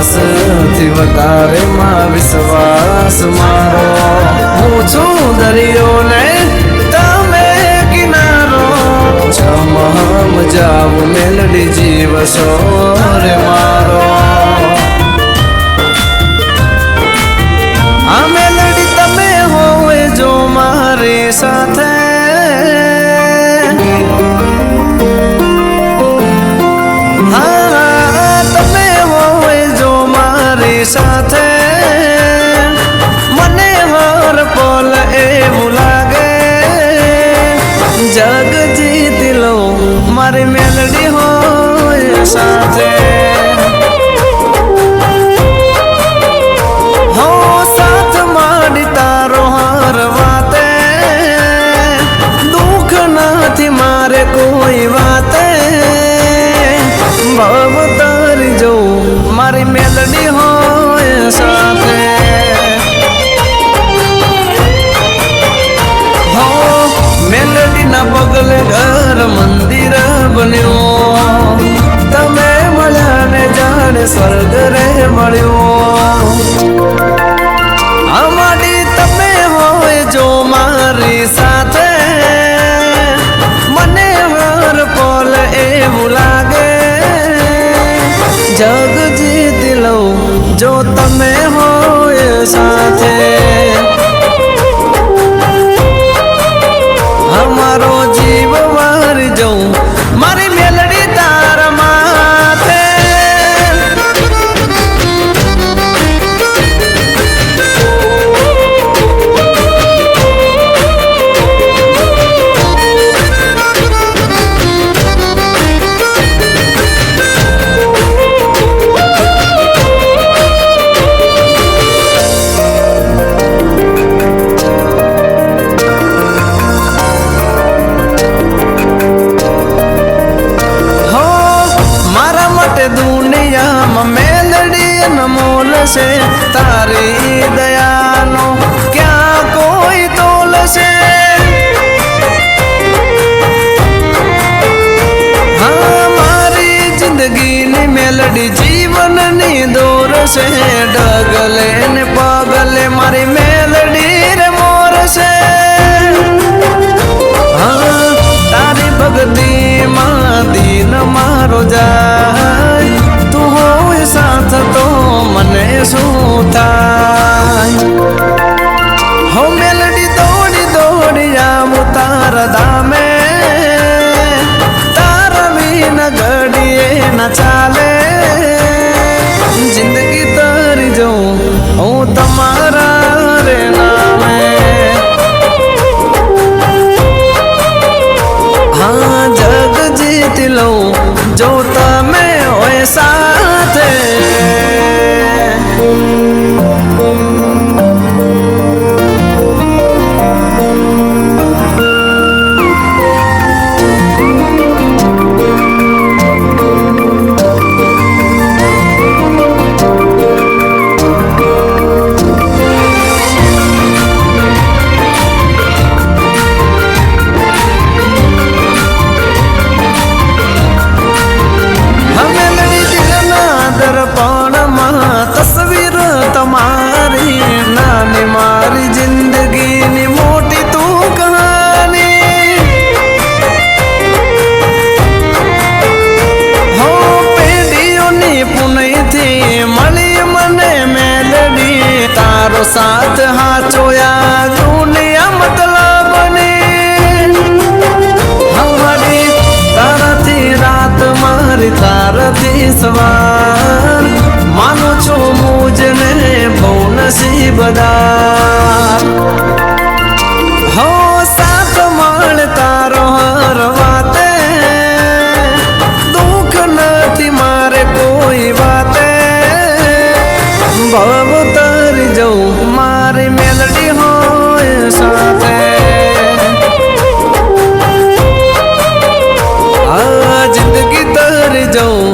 ધબકારો શ્વાસથી વધારે માં વિશ્વાસ મારો. હું છું દરિયો ને તમે કિનારો. જમહમ જાવ મેલડી જીવ રે મારો મારી મેલડી હોય સાથે. હો સાથ માંડી તારો હાર વાતે. દુઃખ નથી મારે કોઈ વાતે. ભવ તારી જવું મારી મેલડી જાણે સ્વર્ગ રે મળ્યો. અમારી તમે હોય જો મારી સાથે. મને હર પોલ એવું લાગે. જગ જીતી લઉં જો તમે છે તારી દયાનો? ક્યાં કોઈ તોલ છે? હા, મારી જિંદગીની મેલડી જીવનની દોર છે. ડગલે ને પગલે મારી મેલડી શું થાય હો મેલડી દોડી દોડી આમ તારા દામે તારા વિના ઘડીએ ના ચાલે. મારો સાથ હાચો આ દુનિયા મતલબ ને હમારી તારથી રાત મારી તારથી સવાર. માનો છો મુજને બહુ નસીબદાર હો સાત માળ તારો હરવાતે દુઃખ નથી મારે કોઈ વાતે. ભવતા door